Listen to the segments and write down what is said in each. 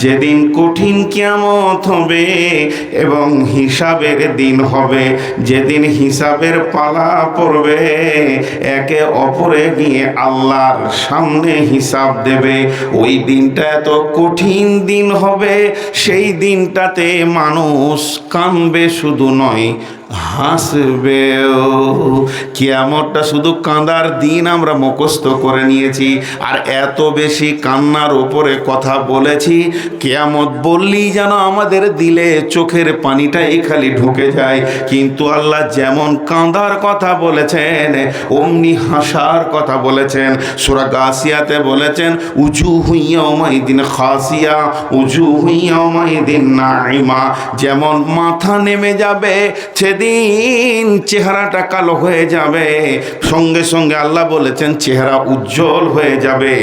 যেদিন কঠিন কিয়ামত হবে এবং হিসাবের দিন হবে, যেদিন হিসাবের পালা পড়বে, একে অপরে গিয়ে আল্লাহর সামনে হিসাব দেবে। ওই দিনটা এত কঠিন দিন হবে, সেই দিনটাতে মানুষ কানবে শুধু নয় হাসবেও কিয়ামতটা শুধু কাঁদার দিন আমরা মুখস্থ করে নিয়েছি, আর এত বেশি কান্নার ওপরে কথা বলেছি, কেয়ামত বললেই যেন আমাদের দিলে চোখের পানিটাই খালি ঢুকে যায়। কিন্তু আল্লাহ যেমন কাঁদার কথা বলেছেন, অমনি হাসার কথা বলেছেন। সুরা গাছিয়াতে বলেছেন উজু দিন খাসিয়া উজু দিন নাইমা যেমন মাথা নেমে যাবে সেদিন চেহারাটা কালো হয়ে যাবে। সঙ্গে সঙ্গে আল্লাহ বলেছেন, চেহারা উজ্জ্বল হয়ে যাবে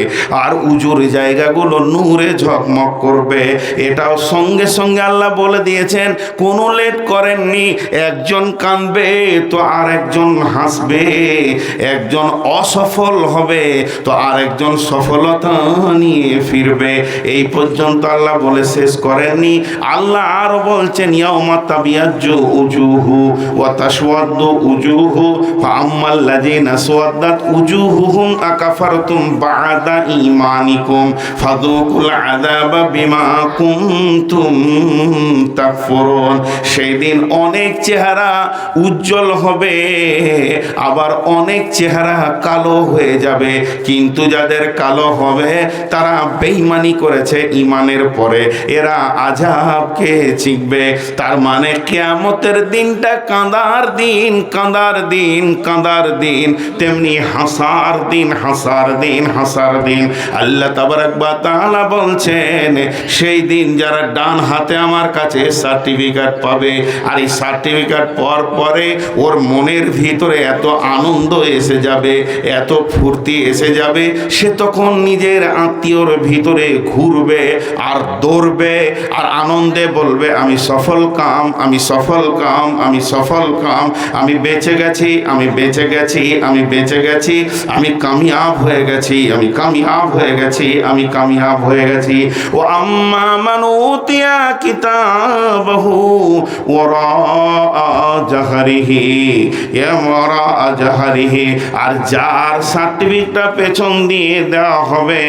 আর উজুর জায়গাগুলো নূরে ঝকমক করবে। এটাও সঙ্গে সঙ্গে আল্লাহ বলে দিয়েছেন, কোনো লেট করেননি, একজন কাঁদবে তো আর একজন হাসবে, একজন অসফল হবে তো আর একজন সফলতা নিয়ে ফিরবে। এই পর্যন্ত আল্লাহ বলে শেষ করেননি। আল্লাহ আরও বলছেন, ইয়াউমা তাবিয়াজ্জু উজুহু। ওয়া তাসওয়াদ্দু উজুহু, ফাআম্মাল্লাযিনা সাওয়াদ্দাত উজুহুহুম আকাফারতুম বা'দা ঈমানিকুম, ফাযুকুল আযাবা বিমা কুনতুম তাকফুরুন। সেই দিন অনেক চেহারা উজ্জ্বল হবে, আবার অনেক চেহারা কালো হয়ে যাবে। কিন্তু যাদের কালো হবে, তারা বেঈমানি করেছে ইমানের পরে। এরা আজাবকে চিকবে তার মানে কেয়ামতের দিনটা কাঁদার দিন কাঁদার দিন কাঁদার দিন, তেমনি হাসার দিন হাসার দিন হাসার দিন। আল্লাহ তাবারাকবা তাআলা বলছেন, সেই দিন যারা ডান হাতে আমার কাছে সার্টিফিকেট পাবে, আর এই সার্টিফিকেট পর পরে ওর মনের ভিতরে এত আনন্দ এসে যাবে, এত ফুর্তি এসে যাবে, সে তখন নিজের আত্মীয়র ভিতরে ঘুরবে, আর দৌড়বে, আর আনন্দে বলবে, আমি সফল কাম, আমি সফল কাম, আমি সফল কাম, আমি বেঁচে গেছি, আমি বেঁচে গেছি, আমি বেঁচে গেছি, আমি কামিয়াব হয়ে গেছি, আমি কামিয়াব হয়ে গেছি, আমি কামিয়াব হয়ে গেছি। ও আম্মা মানুতিয়া কিতাবহু ওরা জাহারিহি এমরা জাহারিহি, আর যার সার্টিফিকেটটা পেছন দিয়ে দেওয়া হবে,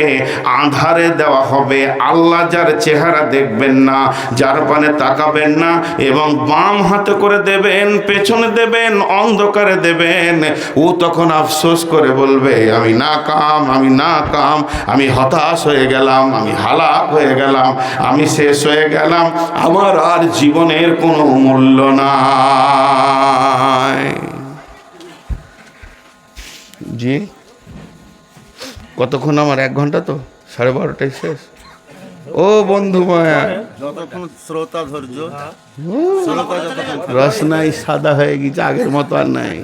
আধারে দেওয়া হবে, আল্লাহ যার চেহারা দেখবেন না, যার পানে তাকাবেন না, এবং বাম হাতে করে দেবেন পেছনে দেবেন, অন্ধকারে দেবেন। ও তখন আফসোস করে বলবে, আমি না কাম, আমি না কাম, আমি হতাশ হয়ে গেলাম, আমি হালাক হয়ে গেলাম, আমি শেষ হয়ে গেলাম, আমার আর জীবনের কোনো মূল্য নাই। জি? কতক্ষণ আমার? এক ঘণ্টা তো? সাড়ে বারোটায় শেষ? ও বন্ধু মায়া। যতক্ষণ শ্রোতা ধৈর্য শ্রোতা যতক্ষণ রস নাই সাদা হয়ে গেছে আগের মতো আর নাই।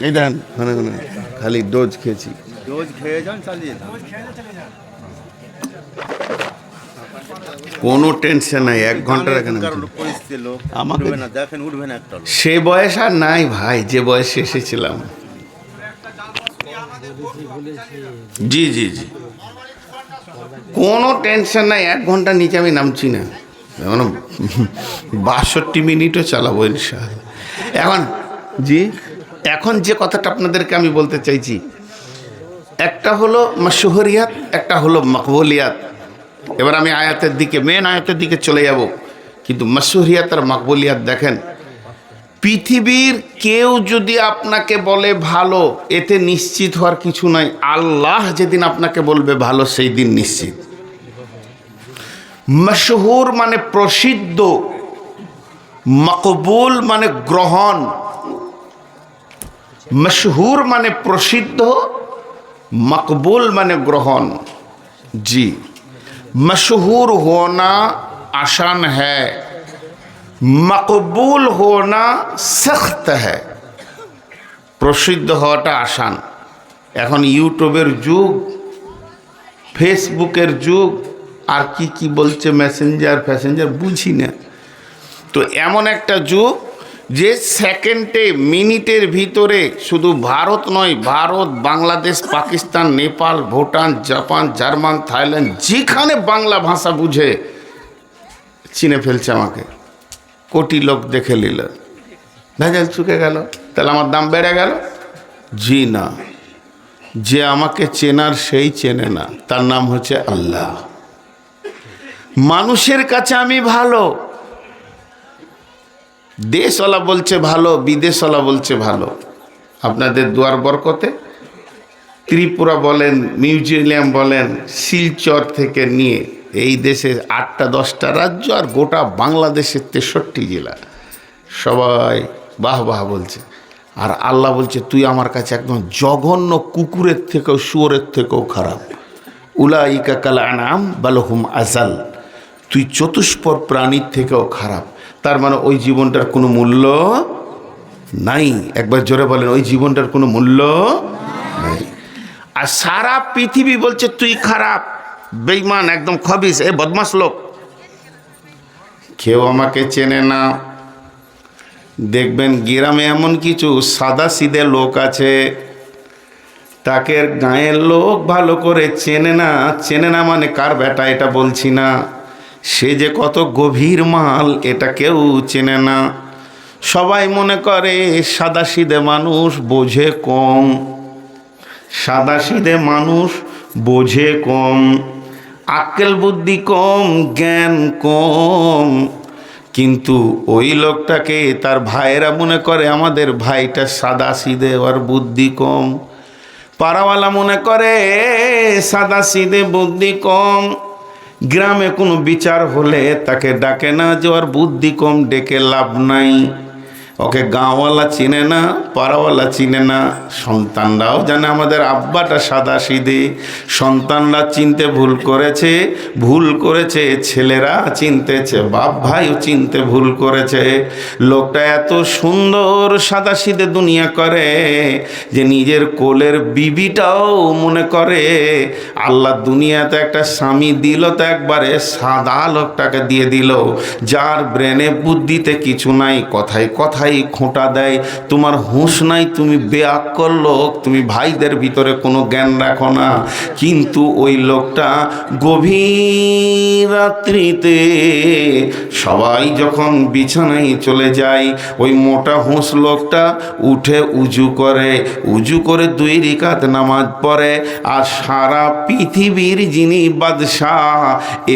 এই দেন মানে মানে খালি ডোজ খেয়েছি। ডোজ খেয়ে যান চালিয়ে কোনো টেনশন নাই এক ঘণ্টার এখানে কারণ পরিস্থিতি লোক আমাকে- উঠবে না দেখেন উঠবে না একটা সে বয়স আর নাই ভাই যে বয়সে এসেছিলাম। জি জি জি। কোনো টেনশন নাই এক ঘণ্টা নিচে আমি নামছি না। এখন বাষট্টি মিনিটও চালাবো ইনশাআল্লাহ। এখন জি। এখন যে কথাটা আপনাদেরকে আমি বলতে চাইছি একটা হলো মাসুহরিয়াত একটা হলো মকবুলিয়াত। এবার আমি আয়াতের দিকে মেন আয়াতের দিকে চলে যাব। কিন্তু মাসুহরিয়াত আর মকবুলিয়াত দেখেন পৃথিবীর কেউ যদি আপনাকে বলে ভালো, এতে নিশ্চিত হওয়ার কিছু নাই। আল্লাহ যেদিন আপনাকে বলবে ভালো, সেই দিন নিশ্চিত। মশহুর মানে প্রসিদ্ধ, মকবুল মানে গ্রহণ। মশহুর মানে প্রসিদ্ধ, মকবুল মানে গ্রহণ। জি। মশহুর হোনা আসান হ্যাঁ মকবুল হোনা সখত হ্যাঁ প্রসিদ্ধ হওয়াটা আসান। এখন ইউটিউবের যুগ, ফেসবুকের যুগ, আর কি কি বলছে মেসেঞ্জার, ফ্যাসেঞ্জার বুঝি না। তো এমন একটা যুগ যে সেকেন্ডে, মিনিটের ভিতরে শুধু ভারত নয়, Bharat, Bangladesh, Pakistan, Nepal, Bhutan, Japan, German, Thailand, যেখানে বাংলা ভাষা বুঝে, চিনে ফেলছে আমাকে। কোটি লোক দেখে নিল। ভেজাল চুকে গেল। তাহলে আমার দাম বেড়ে গেল? জি না। যে আমাকে চেনার সেই চেনে না। তার নাম হচ্ছে আল্লাহ। মানুষের কাছে আমি ভালো। দেশওয়ালা বলছে ভালো, বিদেশওয়ালা বলছে ভালো। আপনাদের দুয়ার বরকতে ত্রিপুরা বলেন, মিউজিয়াম বলেন, শিলচর থেকে নিয়ে এই দেশে আটটা, দশটা রাজ্য আর গোটা বাংলাদেশের তেষট্টি জেলা। সবাই বাহ বাহ বলছে। আর আল্লাহ বলছে, তুই আমার কাছে একদম জঘন্য কুকুরের থেকেও, শুয়োরের থেকেও খারাপ। উলাইকা কাল আনাম বালহুম আজাল তুই চতুষ্পর প্রাণীর থেকেও খারাপ। তার মানে ওই জীবনটার কোনো মূল্য নাই। একবার জোরে বলেন, ওই জীবনটার কোনো মূল্য নাই। আর সারা পৃথিবী বলছে, তুই খারাপ। বেইমান একদম খবিস, এ বদমাস লোক। কেউ আমাকে চেনে না। দেখবেন গ্রামে এমন কিছু সাদা সিদে লোক আছে, তাকে গায়ের লোক ভালো করে চেনে না। চেনে না মানে কার বেটা, এটা বলছি না। সে যে কত গভীর মাল, এটা কেউ চেনে না। সবাই মনে করে সাদা সিদে মানুষ বোঝে কম। সাদা সিদে মানুষ বোঝে কম। আক্কেল বুদ্ধি কম, জ্ঞান কম। কিন্তু ওই লোকটাকে তার ভাইয়েরা মনে করে, আমাদের ভাইটা সাদা সিদে ওর বুদ্ধি কম। পাড়াওয়ালা মনে করে সাদা সিদে বুদ্ধি কম। গ্রামে কোনো বিচার হলে তাকে ডাকে না যে ওর বুদ্ধি কম, ডেকে লাভ নাই। ওকে গাঁওয়ালা চিনে না, পাড়াওয়ালা চিনে না, সন্তানরাও জানে আমাদের আব্বাটা সাদা সিদে সন্তানরা চিনতে ভুল করেছে ভুল করেছে, ছেলেরা চিনতেছে, বাপ ভাইও চিনতে ভুল করেছে। লোকটা এত সুন্দর সাদা সিদে দুনিয়া করে যে নিজের কোলের বিবিটাও মনে করে। আল্লাহ দুনিয়াতে একটা স্বামী দিল তো একবারে সাদা লোকটাকে দিয়ে দিল। যার ব্রেনে বুদ্ধিতে কিছু নাই কথায় কথাই খোঁটা দেয়। তোমার হুঁশ নাই, তুমি বেআক্কল লোক তুমি ভাইদের ভিতরে কোনো জ্ঞান রাখো না। কিন্তু ওই লোকটা গভীর রাত্রিতে সবাই যখন বিছানায় চলে যায়, ওই মোটা হুঁস লোকটা উঠে উজু করে উজু করে দুই রিকাত নামাজ পড়ে। আর সারা পৃথিবীর যিনি বাদশাহ,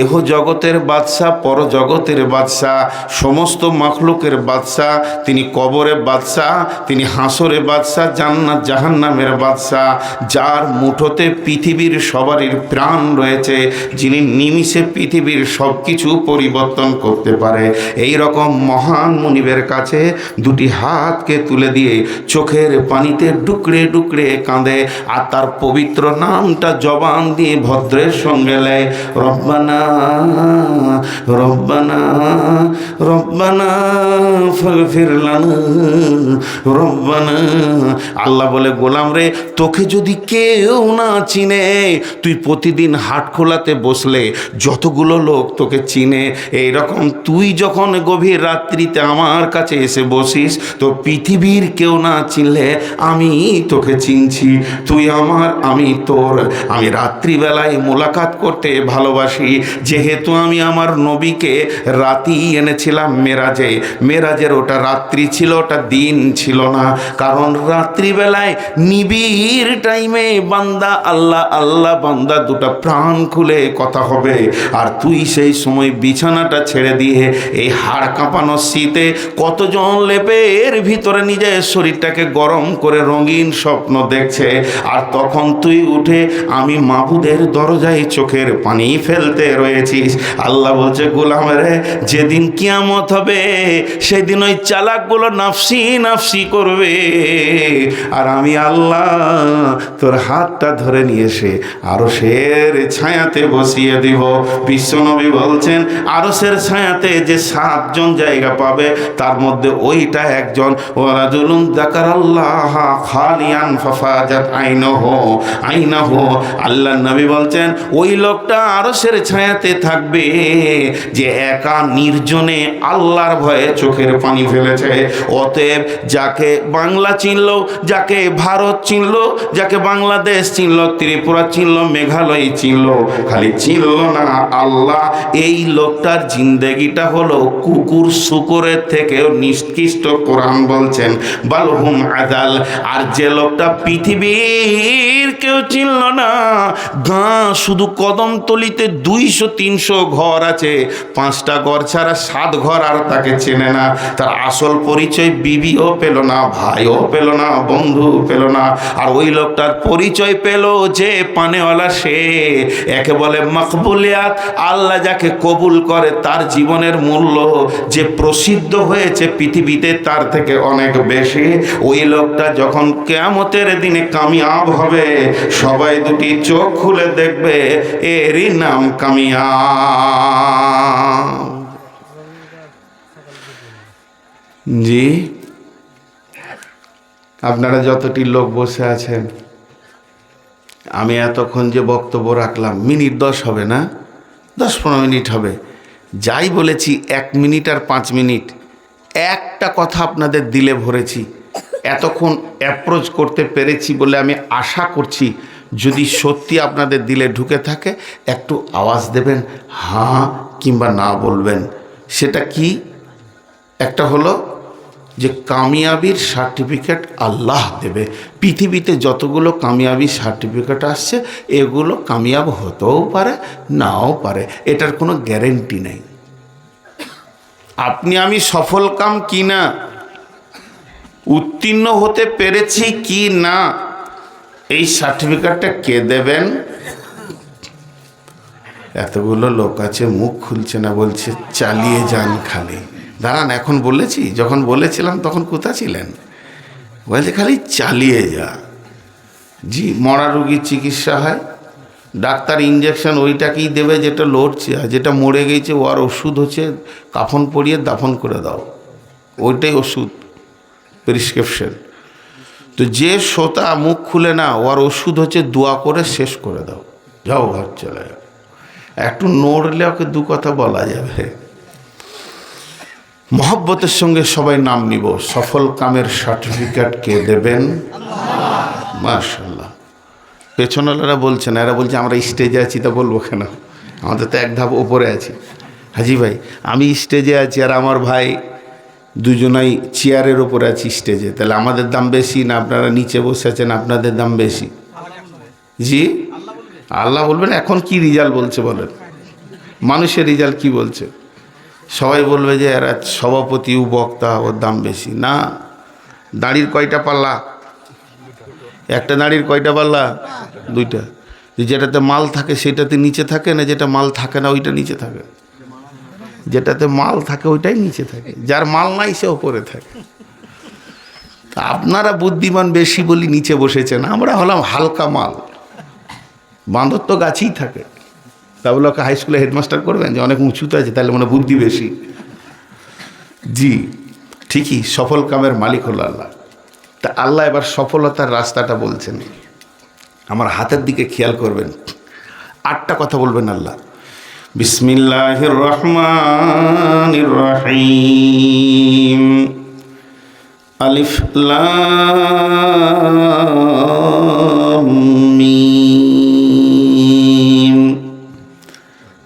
এহ জগতের বাদশাহ পর জগতের বাদশাহ, সমস্ত মাখলুকের বাদশাহ, তিনি কবরে বাদশাহ, তিনি হাসরে বাদশাহ, জান্নাত জাহান্নামের বাদশাহ, যার মুঠোতে পৃথিবীর সবারই প্রাণ রয়েছে, যিনি নিমিষে পৃথিবীর সব কিছু পরিবর্তন করতে পারে। এই রকম মহান মুনিবের কাছে দুটি হাতকে তুলে দিয়ে চোখের পানিতে ডুকরে ডুকরে কাঁদে, আর তার পবিত্র নামটা জবান দিয়ে ভদ্রের সঙ্গে লেয়, রব্বানা রব্বানা রব্বানা, ফাগফির আল্লাহ বলে, গোলাম রে, তোকে যদি কেউ না চিনে, তুই প্রতিদিন হাট খোলাতে বসলে যতগুলো লোক তোকে চিনে, এইরকম তুই যখন গভীর রাত্রিতে আমার কাছে এসে বসিস, তো পৃথিবীর কেউ না চিনলে আমি তোকে চিনছি। তুই আমার, আমি তোর। আমি রাত্রিবেলায় মোলাকাত করতে ভালোবাসি, যেহেতু আমি আমার নবীকে রাতি এনেছিলাম মেরাজে। মেরাজের ওটা রাত্রি ছিল, ওটা দিন ছিল না। কারণ রাত্রিবেলায় নিবিড় টাইমে বান্দা আল্লাহ আল্লাহ বান্দা দুটা প্রাণ খুলে কথা হবে। আর তুই সেই সময় বিছানাটা ছেড়ে দিয়ে এই হাড় কাঁপানো শীতে কতজন লেপের ভিতরে নিজের শরীরটাকে গরম করে রঙিন স্বপ্ন দেখছে। আর তখন তুই উঠে, আমি মাবুদের দরজায় চোখের পানি ফেলতে রয়েছিস। আল্লাহ বলছে, গোলাম রে, যেদিন কিয়ামত হবে, সেদিন ওই চালাকগুলো নাফসি নাফসি করবে। আর আমি আল্লাহ তোর হাতটা ধরে নিয়ে এসে আরও শের ছায়াতে বসিয়ে দিব। বিশ্বনবী বলছেন আরসের ছায়াতে যে সাতজন জায়গা পাবে, তার মধ্যে ওইটা একজন। ওরা দাকার আল্লাহ খালিয়ান ফাফাজাত আইনহ আইনহ। আল্লাহ নবী বলছেন, ওই লোকটা আরসের ছায়াতে থাকবে যে একা নির্জনে আল্লাহর ভয়ে চোখের পানি ফেলেছে। অতএব যাকে বাংলা চিনল, যাকে ভারত চিনল, যাকে বাংলাদেশ চিনল, ত্রিপুরা চিনল, মেঘালয় চিনল, খালি চিনল না আল্লাহ। এই লোকটার জিন্দেগিটা হলো কুকুর শুকুরের থেকেও নিষ্কৃষ্ট কোরআন বলছেন, বালহুম আদাল আর যে লোকটা পৃথিবীর কেউ চিনল না, গাঁ শুধু কদমতলিতে দুইশো, তিনশো ঘর আছে, পাঁচটা ঘর ছাড়া সাত ঘর আর তাকে চেনে না। তার আসল পরিচয় বিবিও পেল না, ভাইও পেল না বন্ধু পেল না। আর ওই লোকটার পরিচয় পেল যে পানেওয়ালা সে। একে বলে মকবুলিয়াত, আল্লাহ যাকে কবুল করে তার জীবনের মূল্য যে প্রসিদ্ধ হয়েছে পৃথিবীতে তার থেকে অনেক বেশি। ওই লোকটা যখন কেয়ামতের দিনে কামিয়াব হবে, সবাই দুটি চোখ খুলে দেখবে, এরই নাম কামিয়াব। জি। আপনারা যতটি লোক বসে আছেন, আমি এতক্ষণ যে বক্তব্য রাখলাম, মিনিট দশ হবে না? দশ পনেরো মিনিট হবে। যাই বলেছি, এক মিনিট আর পাঁচ মিনিট। একটা কথা আপনাদের দিলে ভরেছি। এতক্ষণ অ্যাপ্রোচ করতে পেরেছি বলে আমি আশা করছি, যদি সত্যি আপনাদের দিলে ঢুকে থাকে, একটু আওয়াজ দেবেন, হাঁ কিংবা না বলবেন। সেটা কি? একটা হলো যে কামিয়াবির সার্টিফিকেট আল্লাহ দেবে। পৃথিবীতে যতগুলো কামিয়াবির সার্টিফিকেট আসছে, এগুলো কামিয়াব হতেও পারে, নাও পারে। এটার কোনো গ্যারেন্টি নেই। আপনি আমি সফল কাম কি না? উত্তীর্ণ হতে পেরেছি কি না? এই সার্টিফিকেটটা কে দেবেন? এতগুলো লোক আছে, মুখ খুলছে না, বলছে, চালিয়ে যান খালি। দাঁড়ান, এখন বলেছি, যখন বলেছিলাম তখন কোথা ছিলেন? বলছে, খালি চালিয়ে যা। জি, মরা রুগীর চিকিৎসা হয়। ডাক্তার ইঞ্জেকশন ওইটাকেই দেবে যেটা লড়ছে, আর যেটা মরে গেছে ওর ওষুধ হচ্ছে, কাফন পরিয়ে দাফন করে দাও। ওইটাই ওষুধ প্রেসক্রিপশন তো যে শ্রোতা মুখ খুলে না ওর ওষুধ হচ্ছে দোয়া করে শেষ করে দাও। যাও ঘর চলে যাও। একটু নড়লে ওকে দু কথা বলা যাবে। মহব্বতের সঙ্গে সবাই নাম নিব। সফল কামের সার্টিফিকেট কে দেবেন? মার্শাল্লাহ পেছনওয়ালারা বলছেন, এরা বলছে, আমরা স্টেজে আছি তা বলব কেন? আমাদের তো এক ধাপ ওপরে আছি। হাজি ভাই, আমি স্টেজে আছি আর আমার ভাই দুজনাই চেয়ারের ওপরে আছি স্টেজে তাহলে আমাদের দাম বেশি না আপনারা নিচে বসে আছেন, আপনাদের দাম বেশি? জি? আল্লাহ বলবেন। এখন কি রেজাল্ট বলছে বলেন? মানুষের রেজাল্ট কি বলছে? সবাই বলবে যে এরা সভাপতি বক্তা ওর দাম বেশি। না, দাড়ির কয়টা পাল্লা? একটা দাড়ির কয়টা পাল্লা? দুইটা। যেটাতে মাল থাকে সেটাতে নিচে থাকে না যেটা মাল থাকে না ওইটা নিচে থাকে? যেটাতে মাল থাকে ওইটাই নিচে থাকে। যার মাল নাই সে ওপরে থাকে। তা আপনারা বুদ্ধিমান বেশি বলি নিচে বসেছেন, আমরা হলাম হালকা মাল। বাঁদর তো গাছেই থাকে। তা বলে ওকে হাই স্কুলে হেডমাস্টার করবেন? যে অনেক উঁচুতে আছে, তাহলে মনে বুদ্ধি বেশি। জি, ঠিকই, সফল কামের মালিক হলো আল্লাহ। তা আল্লাহ এবার সফলতার রাস্তাটা বলছেন। আমার হাতের দিকে খেয়াল করবেন। আটটা কথা বলবেন আল্লাহ। বিসমিল্লাহির রহমানির রহিম। আলিফ মিম।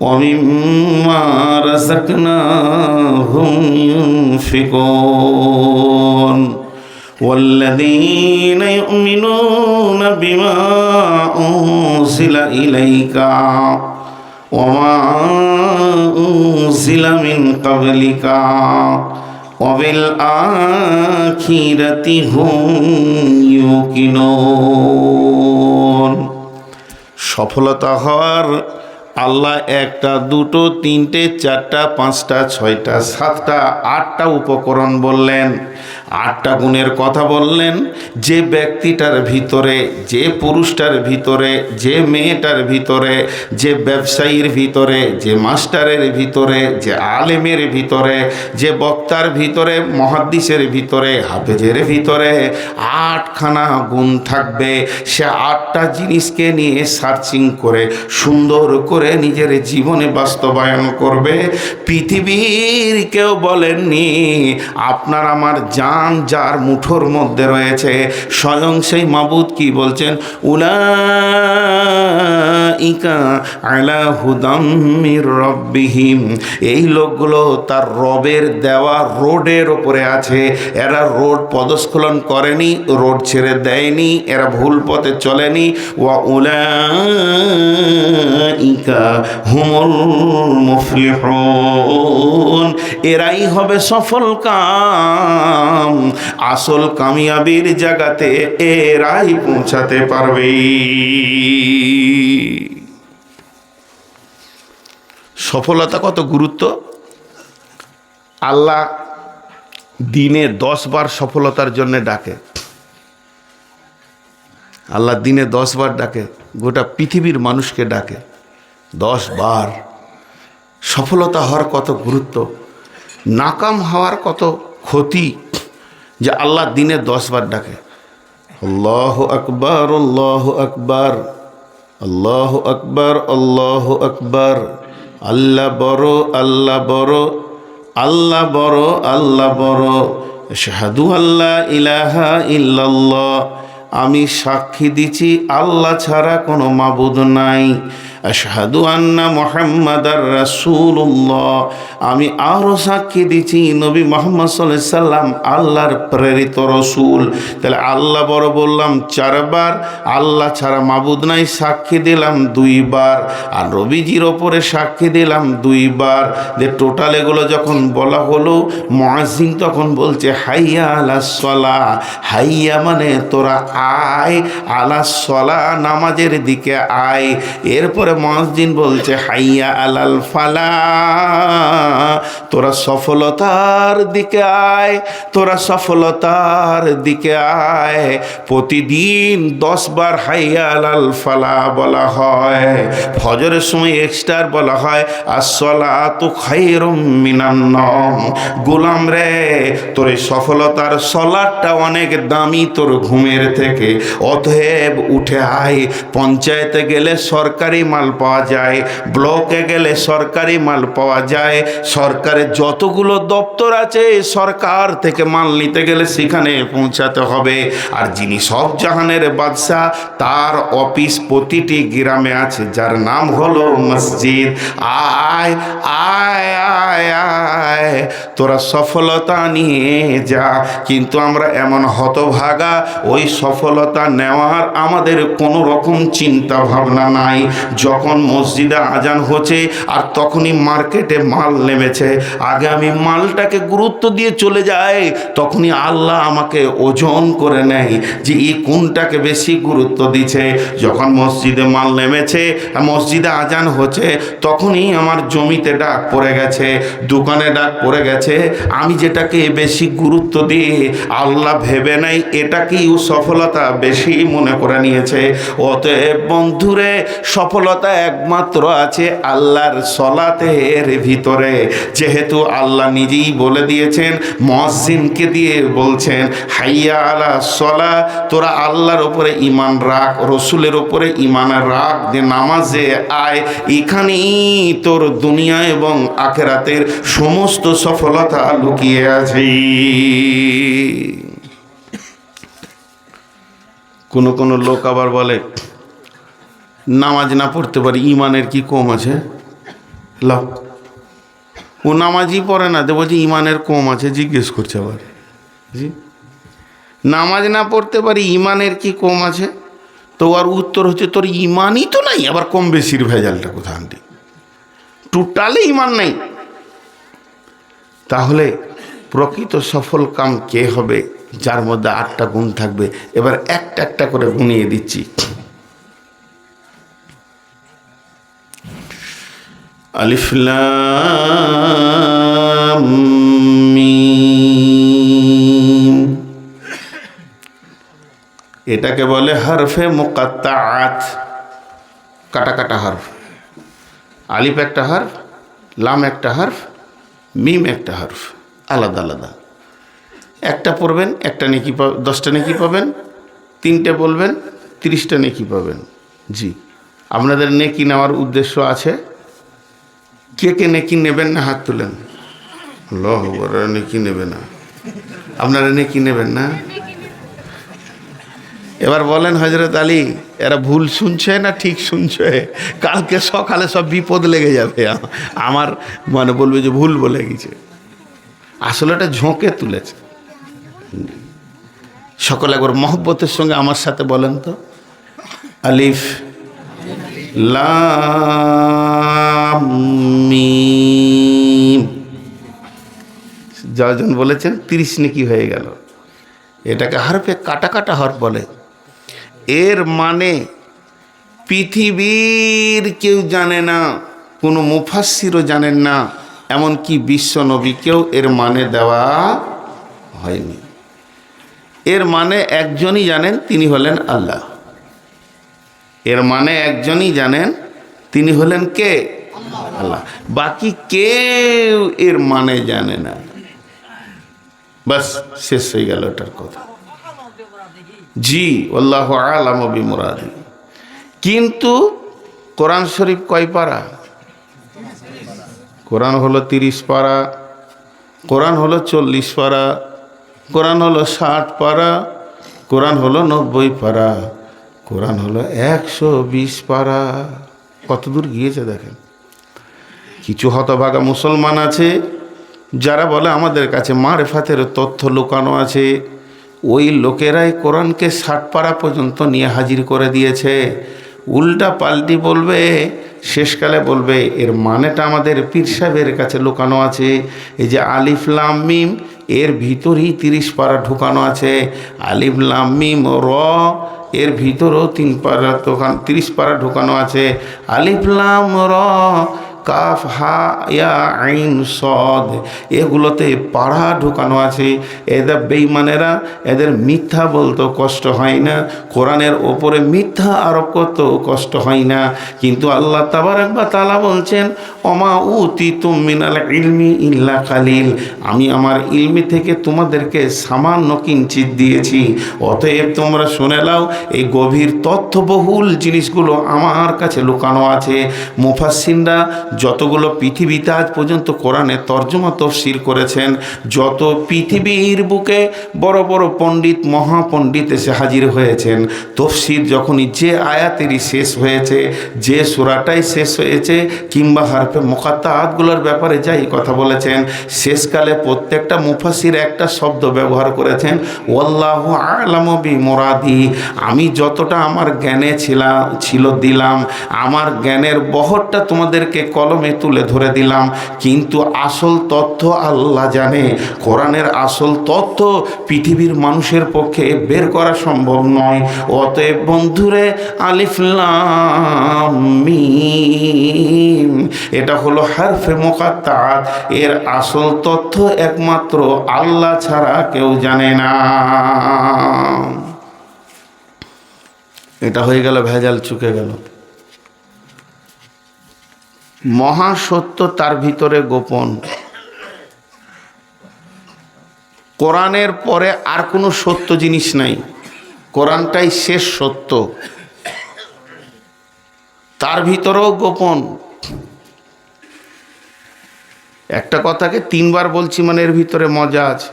ومما رزقناهم ينفقون والذين يؤمنون بما أنزل إليك وما أنزل من قبلك وبالآخرة هم يوقنون সফলতা হওয়ার আল্লাহ একটা দুটো তিনটে চারটা পাঁচটা ছয়টা সাতটা আটটা উপকরণ বললেন। আটটা গুণের কথা বললেন, যে ব্যক্তিটার ভিতরে, যে পুরুষটার ভিতরে, যে মেয়েটার ভিতরে, যে ব্যবসায়ীর ভিতরে, যে মাস্টারের ভিতরে, যে আলেমের ভিতরে, যে বক্তার ভিতরে, মহাদ্দিসের ভিতরে, হাফেজের ভিতরে আটখানা গুণ থাকবে। সে আটটা জিনিসকে নিয়ে সার্চিং করে, সুন্দর করে নিজের জীবনে বাস্তবায়ন করবে। পৃথিবীর কেউ বলেননি, আপনার আমার জান যার মুঠোর মধ্যে রয়েছে, স্বয়ং সেই মাবুদ কি বলছেন? উলা ইকা আলা হুদাম্মির রব্বিহিম। এই লোকগুলো তার রবের দেওয়া রোডের ওপরে আছে। এরা রোড পদস্খলন করেনি, রোড ছেড়ে দেয়নি, এরা ভুল পথে চলেনি। ওয়া উলা ইকা হুমুল মুফলিহুন। এরাই হবে সফল কাম। আসল কামিয়াবির জায়গাতে এরাই পৌঁছাতে পারবে। সফলতা কত গুরুত্ব? আল্লাহ দিনে দশ বার সফলতার জন্য ডাকে। আল্লাহ দিনে দশ বার ডাকে, গোটা পৃথিবীর মানুষকে ডাকে। দশ বার। সফলতা হওয়ার কত গুরুত্ব? নাকাম হওয়ার কত ক্ষতি? যে আল্লাহ দিনে দশ বার ডাকে। আল্লাহ আকবর আল্লাহ আকবর আল্লাহ আকবর আল্লাহ আকবর, আল্লাহ বড় আল্লাহ বড় আল্লাহ বড় আল্লাহ বড় শাহাদু আল্লাহ ইলাহা ইল্লাল্লাহ, আমি সাক্ষী দিচ্ছি আল্লাহ ছাড়া কোনো মাবুদ নাই। আশহাদু আন্না মোহাম্মদার রাসূলুল্লাহ। আমি আরও সাক্ষী দিচ্ছি নবী মোহাম্মদ সাল্লাল্লাহু সাল্লাম, আল্লাহর প্রেরিত রসুল। তাহলে আল্লাহ বড় বললাম, চারবার আল্লাহ ছাড়া মাবুদ নাই, সাক্ষী দিলাম দুইবার। আর রবিজির ওপরে সাক্ষী দিলাম দুইবার। যে টোটাল এগুলো যখন বলা হলো মহাজিন তখন বলছে, হাইয়া আলা সলা। হাইয়া মানে তোরা আয়, আলা সলা নামাজের দিকে আয়। এরপরে মহাজিন বলছে, হাইয়া আলাল ফালা, তোরা সফলতার দিকে আয়, তোরা সফলতার দিকে আয়। প্রতিদিন দশ বার হাইয়া আলাল ফালা বলা হয়। ফজরের সময় এক্সট্রা বলা হয় আসলা তো খাইরম মিনান্নম গোলাম রে, তোর সফলতার সলাটটা অনেক দামি তোর ঘুমের থেকে। অতএব উঠে আয়, পঞ্চায়েতে গেলে সরকারি মাল পাওয়া যায় ব্লকে গেলে সরকারি মাল পাওয়া যায়। সরকারের যতগুলো দপ্তর আছে, সরকার থেকে মাল নিতে গেলে সেখানে পৌঁছাতে হবে। আর যিনি সব জাহানের বাদশাহ, তার অফিস প্রতিটি গ্রামে আছে, যার নাম হলো মসজিদ। আয় আয় আয় আয়। তোরা সফলতা নিয়ে যা, কিন্তু আমরা এমন হতভাগা ওই সফলতা নেওয়ার আমাদের কোনো রকম চিন্তা ভাবনা নাই। যখন মসজিদে আজান হচ্ছে আর তখনই মার্কেটে মাল নেমেছে, আগে আমি মালটাকে গুরুত্ব দিয়ে চলে যাই, তখনই আল্লাহ আমাকে ওজন করে নেয় যে এই কোনটাকে বেশি গুরুত্ব দিচ্ছে। যখন মসজিদে মাল নেমেছে, মসজিদে আজান হচ্ছে, তখনই আমার জমিতে ডাক পড়ে গেছে, দোকানে ডাক পড়ে গেছে আমি যেটাকে বেশি গুরুত্ব দিয়ে আল্লাহ ভেবে নাই, এটাকেই সফলতা বেশি মনে করে নিয়েছে। অতএব বন্ধুরে, সফলতা একমাত্র আছে আল্লাহর সলাতের ভিতরে। যেহেতু আল্লাহ নিজেই বলে দিয়েছেন মসজিদকে দিয়ে বলছেন, হাইয়া আলা সলা, তোরা আল্লাহর ওপরে ইমান রাখ, রসুলের ওপরে ইমান রাখ, যে নামাজে আয়, এখানেই তোর দুনিয়া এবং আখেরাতের সমস্ত সফলতা লুকিয়ে আছে। কোনো কোনো লোক আবার বলে, নামাজ না পড়তে পারি, ইমানের কি কম আছে? ও নামাজই পড়ে না, তো বলছে ইমানের কম আছে, জিজ্ঞেস করছে আবার। জি। নামাজ না পড়তে পারি, ইমানের কি কম আছে? তো আর উত্তর হচ্ছে, তোর ইমানই তো নাই, আবার কম বেশির ভেজালটা কোথা আনটি টোটালে ইমান নেই। তাহলে প্রকৃত সফল কাম কে হবে? যার মধ্যে আটটা গুণ থাকবে। এবার একটা একটা করে গুনিয়ে দিচ্ছি। আলিফ লাম মিম। এটাকে বলে হরফে মুকাত্তাআত। কাটা কাটা হরফ। আলিফ একটা হরফ, লাম একটা হরফ মিম একটা হরফ, আলাদা আলাদা। একটা পড়বেন, একটা নেকি পা- দশটা নেকি পাবেন, তিনটে বলবেন, তিরিশটা নেকি পাবেন। জি। আপনাদের নেকি নেওয়ার উদ্দেশ্য আছে? কে কে নেকি নেবেন না হাত তুলেন? লহ নেকি নেবে না। আপনারা নেকি নেবেন না? এবার বলেন হজরত আলী এরা ভুল শুনছে না ঠিক শুনছে? কালকে সকালে সব বিপদ লেগে যাবে। আমার মানে বলবে যে ভুল বলে গেছে। আসলে এটা ঝোঁকে তুলেছে। সকলে একবার মহব্বতের সঙ্গে আমার সাথে বলেন তো। আলিফ, লাম, মিম। যজন বলেছেন, তিরিশ নাকি হয়ে গেল। এটাকে হারফে কাটা কাটা হরফ বলে। এর মানে পৃথিবীর কেউ জানে না, কোনো মুফাসিরও জানেন না, এমনকি বিশ্ব নবীকেও এর মানে দেওয়া হয়নি। এর মানে একজনই জানেন, তিনি হলেন আল্লাহ। এর মানে একজনই জানেন, তিনি হলেন কে? আল্লাহ। বাকি কেউ এর মানে জানে না। বাস, শেষ হয়ে গেল ওটার কথা। জি, আল্লাহ আলাম বিমুরাদি। কিন্তু কোরআন শরীফ কয় পারা? কোরআন হলো তিরিশ পারা, কোরআন হলো চল্লিশ পারা, কোরআন হলো ষাট পারা, কোরআন হলো নব্বই পারা, কোরআন হলো একশো বিশ পারা। কত দূর গিয়েছে দেখেন। কিছু হতভাগা মুসলমান আছে, যারা বলে আমাদের কাছে মারেফাতের তথ্য লুকানো আছে ওই লোকেরাই কোরআনকে ষাট পারা পর্যন্ত নিয়ে হাজির করে দিয়েছে। উল্টা পাল্টি বলবে, শেষকালে বলবে, এর মানেটা আমাদের পীর সাহেবের কাছে লুকানো আছে। এই যে আলিফ মিম, এর ভিতরেই তিরিশ পারা ঢুকানো আছে। আলিফ মিম র, এর ভিতরেও তিন পারা দোকান, তিরিশ পারা ঢুকানো আছে। আলিফ লাম র কাফ হা ইয়া আইন সদ। এগুলোতে পাড়া ঢুকানো আছে। এদের বেইমানেরা এদের মিথ্যা বলতেও কষ্ট হয় না। কোরআনের ওপরে মিথ্যা আরোপ করতেও কষ্ট হয় না। কিন্তু আল্লাহ তাবার একবার তালা বলছেন অমা উ উতি মিনাল ইলমি ইল্লা কালিল। আমি আমার ইলমি থেকে তোমাদেরকে সামান্য কিঞ্চিত দিয়েছি। অতএব তোমরা শুনে লাও এই গভীর তথ্যবহুল জিনিসগুলো আমার কাছে লুকানো আছে। মুফাসিনরা যতগুলো পৃথিবীতে আজ পর্যন্ত কোরআনে তর্জমা তফসিল করেছেন, যত পৃথিবীর বুকে বড় বড় পণ্ডিত, মহাপণ্ডিত এসে হাজির হয়েছেন তফসির যখনই যে আয়াতেরই শেষ হয়েছে, যে সুরাটাই শেষ হয়েছে, কিংবা হারফে মোকাত্তা আতগুলোর ব্যাপারে যাই কথা বলেছেন, শেষকালে প্রত্যেকটা মুফাসির একটা শব্দ ব্যবহার করেছেন ওল্লাহ আলাম বি মোরাদি আমি যতটা আমার জ্ঞানে ছিলাম ছিল, দিলাম, আমার জ্ঞানের বহরটা তোমাদেরকে কলমে তুলে ধরে দিলাম। কিন্তু আসল তথ্য আল্লাহ জানে। কোরআনের আসল তথ্য পৃথিবীর মানুষের পক্ষে বের করা সম্ভব নয়। অতএব বন্ধুরে আলিফলাম এটা হলো হারফে মোকাত্তাত। এর আসল তথ্য একমাত্র আল্লাহ ছাড়া কেউ জানে না। এটা হয়ে গেল, ভেজাল চুকে গেল। মহাসত্য তার ভিতরে গোপন। কোরআনের পরে আর কোনো সত্য জিনিস নাই। কোরআনটাই শেষ সত্য। তার ভিতরেও গোপন। একটা কথাকে তিনবার বলছি মানে এর ভিতরে মজা আছে।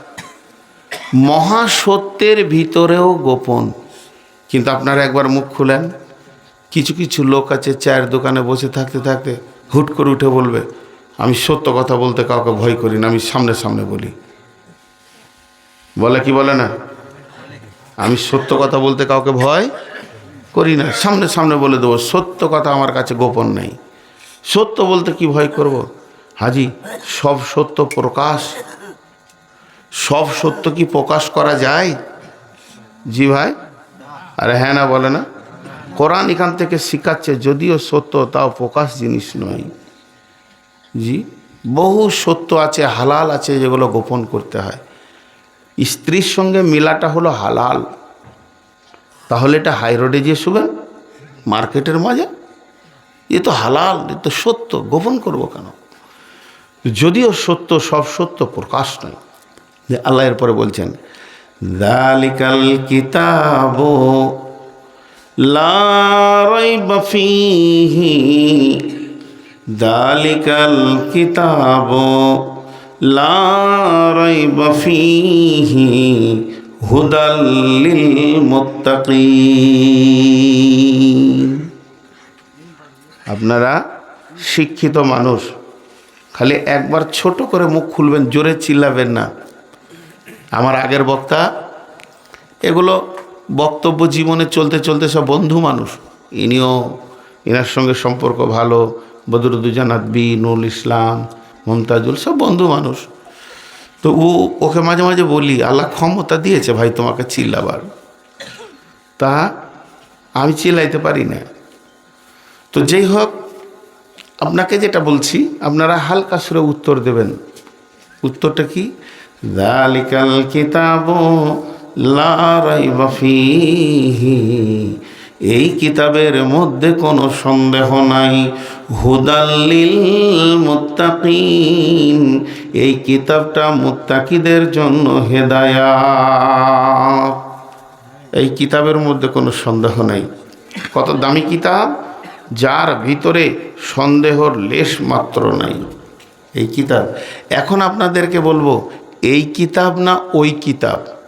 মহাসত্যের ভিতরেও গোপন। কিন্তু আপনারা একবার মুখ খুলেন। কিছু কিছু লোক আছে চায়ের দোকানে বসে থাকতে থাকতে হুট করে উঠে বলবে, আমি সত্য কথা বলতে কাউকে ভয় করি না, আমি সামনে সামনে বলি। বলে কি বলে না? আমি সত্য কথা বলতে কাউকে ভয় করি না, সামনে সামনে বলে দেবো। সত্য কথা আমার কাছে গোপন নেই। সত্য বলতে কি ভয় করব? হাজি, সব সত্য প্রকাশ। সব সত্য কি প্রকাশ করা যায়? জি ভাই। আরে হ্যাঁ না, বলে না। কোরআন এখান থেকে শিখাচ্ছে, যদিও সত্য, তাও প্রকাশ জিনিস নয়। জি? বহু সত্য আছে, হালাল আছে, যেগুলো গোপন করতে হয়। স্ত্রীর সঙ্গে মিলাটা হলো হালাল। তাহলে এটা হাই রোডে গিয়ে শুবেন? মার্কেটের মাঝে? এ তো হালাল, এ তো সত্য, গোপন করব কেন? যদিও সত্য, সব সত্য, প্রকাশ নয়। যে আল্লাহ এরপরে বলছেন, দালিকাল কিতাব লা রাইবা ফীহি দালিকাল কিতাব লা রাইবা ফীহি হুদাল লিল আপনারা শিক্ষিত মানুষ, খালি একবার ছোট করে মুখ খুলবেন, জোরে চিল্লাবেন না। আমার আগের বক্তা, এগুলো বক্তব্য জীবনে চলতে চলতে সব বন্ধু মানুষ। ইনিও এনার সঙ্গে সম্পর্ক ভালো বদরুদ্দুজা নাদবি নুল ইসলাম, মমতাজুল, সব বন্ধু মানুষ। তো ও, ওকে মাঝে মাঝে বলি, আল্লাহ ক্ষমতা দিয়েছে ভাই তোমাকে চিল্লাবার। তা আমি চিল্লাইতে পারি না। তো যেই হোক, আপনাকে যেটা বলছি, আপনারা হালকা সুরে উত্তর দেবেন। উত্তরটা কি? দালিকাল কিতাব এই কিতাবের মধ্যে কোনো সন্দেহ নাই। হুদাল্লিল মুত্তাকিন। এই কিতাবটা মুত্তাকিদের জন্য হেদায়াত। এই কিতাবের মধ্যে কোনো সন্দেহ নেই। কত দামি কিতাব, যার ভিতরে সন্দেহর লেশ মাত্র নাই। এই কিতাব। এখন আপনাদেরকে বলব, এই কিতাব না ওই কিতাব?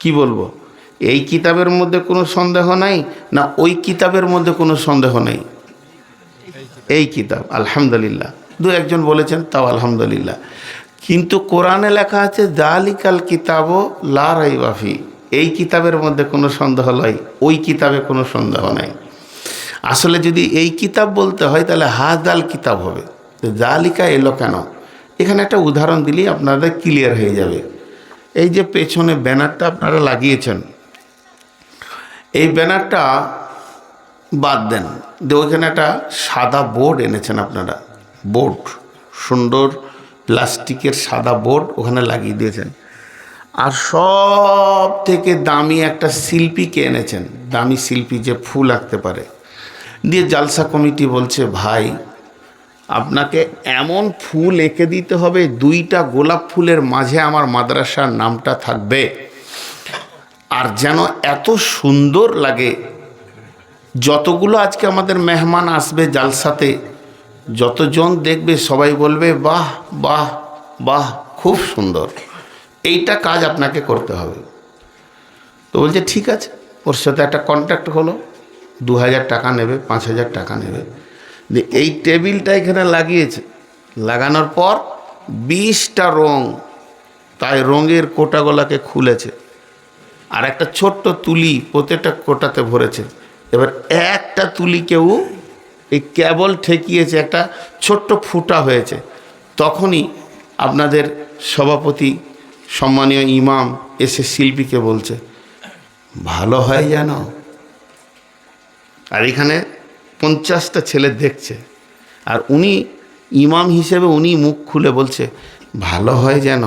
কি বলব? এই কিতাবের মধ্যে কোনো সন্দেহ নাই না ওই কিতাবের মধ্যে কোনো সন্দেহ নেই? এই কিতাব, আলহামদুলিল্লাহ। দু একজন বলেছেন, তাও আলহামদুলিল্লাহ। কিন্তু কোরআনে লেখা আছে, দালিকাল কিতাবও লা রাইবাফি এই কিতাবের মধ্যে কোনো সন্দেহ নাই, ওই কিতাবে কোনো সন্দেহ নাই। আসলে যদি এই কিতাব বলতে হয়, তাহলে হাদাল কিতাব হবে। তো জালিকা এলো কেন? এখানে একটা উদাহরণ দিলেই আপনাদের ক্লিয়ার হয়ে যাবে। এই যে পেছনে ব্যানারটা আপনারা লাগিয়েছেন, এই ব্যানারটা বাদ দেন। যে ওইখানে একটা সাদা বোর্ড এনেছেন আপনারা, বোর্ড, সুন্দর প্লাস্টিকের সাদা বোর্ড ওখানে লাগিয়ে দিয়েছেন। আর সব থেকে দামি একটা শিল্পীকে এনেছেন? দামি শিল্পী যে ফুল আঁকতে পারে। দিয়ে জালসা কমিটি বলছে, ভাই আপনাকে এমন ফুল এঁকে দিতে হবে, দুইটা গোলাপ ফুলের মাঝে আমার মাদ্রাসার নামটা থাকবে। আর যেন এত সুন্দর লাগে, যতগুলো আজকে আমাদের মেহমান আসবে জালসাতে, যতজন দেখবে সবাই বলবে, বাহ বাহ বাহ, খুব সুন্দর। এইটা কাজ আপনাকে করতে হবে। তো বলছে, ঠিক আছে, ওর সাথে একটা কন্ট্যাক্ট হলো, দু হাজার টাকা নেবে, পাঁচ হাজার টাকা নেবে। যে এই টেবিলটা এখানে লাগিয়েছে। লাগানোর পর বিশটা রং, তাই রঙের কোটাগুলাকে খুলেছে। আর একটা ছোট্ট তুলি প্রত্যেকটা কোটাতে ভরেছে। এবার একটা তুলি কেউ এই কেবল ঠেকিয়েছে, একটা ছোট্ট ফুটা হয়েছে। তখনই আপনাদের সভাপতি, সম্মানীয় ইমাম এসে শিল্পীকে বলছে, ভালো হয় যেন। আর এখানে পঞ্চাশটা ছেলে দেখছে। আর উনি ইমাম হিসেবে উনি মুখ খুলে বলছে ভালো হয় যেন